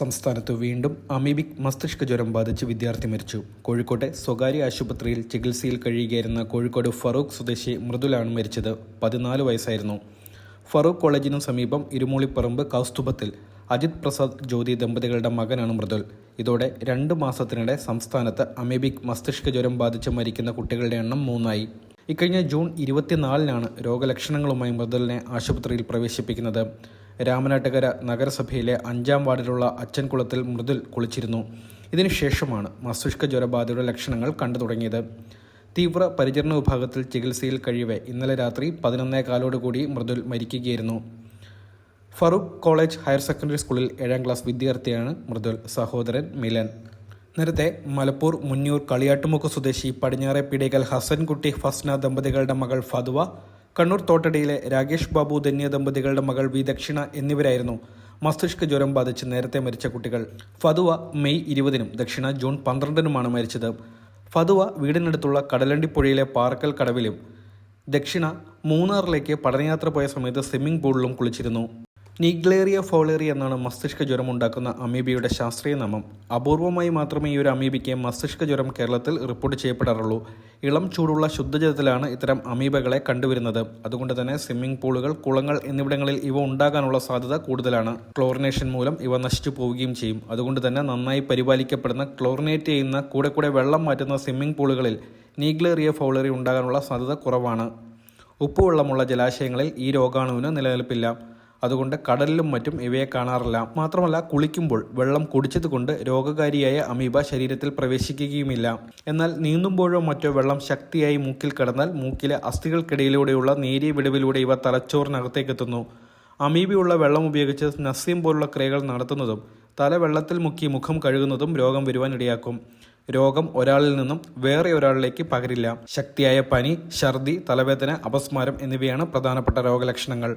സംസ്ഥാനത്ത് വീണ്ടും അമീബിക് മസ്തിഷ്ക ജ്വരം ബാധിച്ച് വിദ്യാർത്ഥി മരിച്ചു. കോഴിക്കോട്ടെ സ്വകാര്യ ആശുപത്രിയിൽ ചികിത്സയിൽ കഴിയുകയായിരുന്ന കോഴിക്കോട് ഫറൂഖ് സ്വദേശി മൃദുലാണ് മരിച്ചത്. പതിനാല് വയസ്സായിരുന്നു. ഫറൂഖ് കോളേജിനു സമീപം ഇരുമൂളിപ്പറമ്പ് കൗസ്തുഭത്തിൽ അജിത് പ്രസാദ് ജ്യോതി ദമ്പതികളുടെ മകനാണ് മൃദുൽ. ഇതോടെ രണ്ട് മാസത്തിനിടെ സംസ്ഥാനത്ത് അമീബിക് മസ്തിഷ്ക ജ്വരം ബാധിച്ച് മരിക്കുന്ന കുട്ടികളുടെ എണ്ണം മൂന്നായി. ഇക്കഴിഞ്ഞ ജൂൺ ഇരുപത്തിനാലിനാണ് രോഗലക്ഷണങ്ങളുമായി മൃതലിനെ ആശുപത്രിയിൽ പ്രവേശിപ്പിക്കുന്നത്. രാമനാട്ടുകര നഗരസഭയിലെ അഞ്ചാം വാർഡിലുള്ള അച്ഛൻകുളത്തിൽ മൃദുൽ കുളിച്ചിരുന്നു. ഇതിനുശേഷമാണ് മസ്തിഷ്ക ജ്വരബാധയുടെ ലക്ഷണങ്ങൾ കണ്ടു തുടങ്ങിയത്. തീവ്ര പരിചരണ വിഭാഗത്തിൽ ചികിത്സയിൽ കഴിയവെ ഇന്നലെ രാത്രി പതിനൊന്നേ കാലോടുകൂടി മൃദുൽ മരിക്കുകയായിരുന്നു. ഫറൂഖ് കോളേജ് ഹയർ സെക്കൻഡറി സ്കൂളിൽ ഏഴാം ക്ലാസ് വിദ്യാർത്ഥിയാണ് മൃദുൽ സഹോദരൻ മിലൻ. നേരത്തെ മലപ്പൂർ മുന്നൂർ കളിയാട്ടുമുക്ക് സ്വദേശി പടിഞ്ഞാറെ പിടികൽ ഹസൻകുട്ടി ഫസ്ന ദമ്പതികളുടെ മകൾ ഫതുവ കണ്ണൂർ തോട്ടടിയിലെ രാകേഷ് ബാബു ധന്യ ദമ്പതികളുടെ മകൾ വി ദക്ഷിണ എന്നിവരായിരുന്നു മസ്തിഷ്ക ജ്വരം ബാധിച്ച് നേരത്തെ മരിച്ച കുട്ടികൾ. ഫതുവ മെയ് ഇരുപതിനും ദക്ഷിണ ജൂൺ പന്ത്രണ്ടിനുമാണ് മരിച്ചത്. ഫതുവ വീടിനടുത്തുള്ള കടലണ്ടിപ്പുഴയിലെ പാറക്കൽ കടവിലും ദക്ഷിണ മൂന്നാറിലേക്ക് പഠനയാത്ര പോയ സമയത്ത് സ്വിമ്മിംഗ് പൂളിലും കുളിച്ചിരുന്നു. നീഗ്ലേറിയ ഫോളേറി എന്നാണ് മസ്തിഷ്ക ജ്വരം ഉണ്ടാക്കുന്ന അമീബിയുടെ ശാസ്ത്രീയ നാമം. അപൂർവമായി മാത്രമേ ഈ ഒരു അമീബിക്ക് മസ്തിഷ്ക ജ്വരം കേരളത്തിൽ റിപ്പോർട്ട് ചെയ്യപ്പെടാറുള്ളൂ. ഇളം ചൂടുള്ള ശുദ്ധജലത്തിലാണ് ഇത്തരം അമീബകളെ കണ്ടുവരുന്നത്. അതുകൊണ്ട് തന്നെ സ്വിമ്മിംഗ് പൂളുകൾ കുളങ്ങൾ എന്നിവിടങ്ങളിൽ ഇവ ഉണ്ടാകാനുള്ള സാധ്യത കൂടുതലാണ്. ക്ലോറിനേഷൻ മൂലം ഇവ നശിച്ചു പോവുകയും ചെയ്യും. അതുകൊണ്ട് തന്നെ നന്നായി പരിപാലിക്കപ്പെടുന്ന ക്ലോറിനേറ്റ് ചെയ്യുന്ന കൂടെ കൂടെ വെള്ളം മാറ്റുന്ന സ്വിമ്മിംഗ് പൂളുകളിൽ നീഗ്ലേറിയ ഫോളേറി ഉണ്ടാകാനുള്ള സാധ്യത കുറവാണ്. ഉപ്പുവെള്ളമുള്ള ജലാശയങ്ങളിൽ ഈ രോഗാണുവിന് നിലനിൽപ്പില്ല. അതുകൊണ്ട് കടലിലും മറ്റും ഇവയെ കാണാറില്ല. മാത്രമല്ല കുളിക്കുമ്പോൾ വെള്ളം കുടിച്ചതുകൊണ്ട് രോഗകാരിയായ അമീബ ശരീരത്തിൽ പ്രവേശിക്കുകയുമില്ല. എന്നാൽ നീന്തുമ്പോഴോ മറ്റോ വെള്ളം ശക്തിയായി മൂക്കിൽ കടന്നാൽ മൂക്കിലെ അസ്ഥികൾക്കിടയിലൂടെയുള്ള നേരിയ വിടവിലൂടെ ഇവ തലച്ചോറിനകത്തേക്കെത്തുന്നു അമീബയുള്ള വെള്ളം ഉപയോഗിച്ച് നസ്യം പോലുള്ള ക്രിയകൾ നടത്തുന്നതും തല വെള്ളത്തിൽ മുക്കി മുഖം കഴുകുന്നതും രോഗം വരുവാൻ ഇടയാക്കും. രോഗം ഒരാളിൽ നിന്നും വേറെ ഒരാളിലേക്ക് പകരില്ല. ശക്തിയായ പനി ഛർദി തലവേദന അപസ്മാരം എന്നിവയാണ് പ്രധാനപ്പെട്ട രോഗലക്ഷണങ്ങൾ.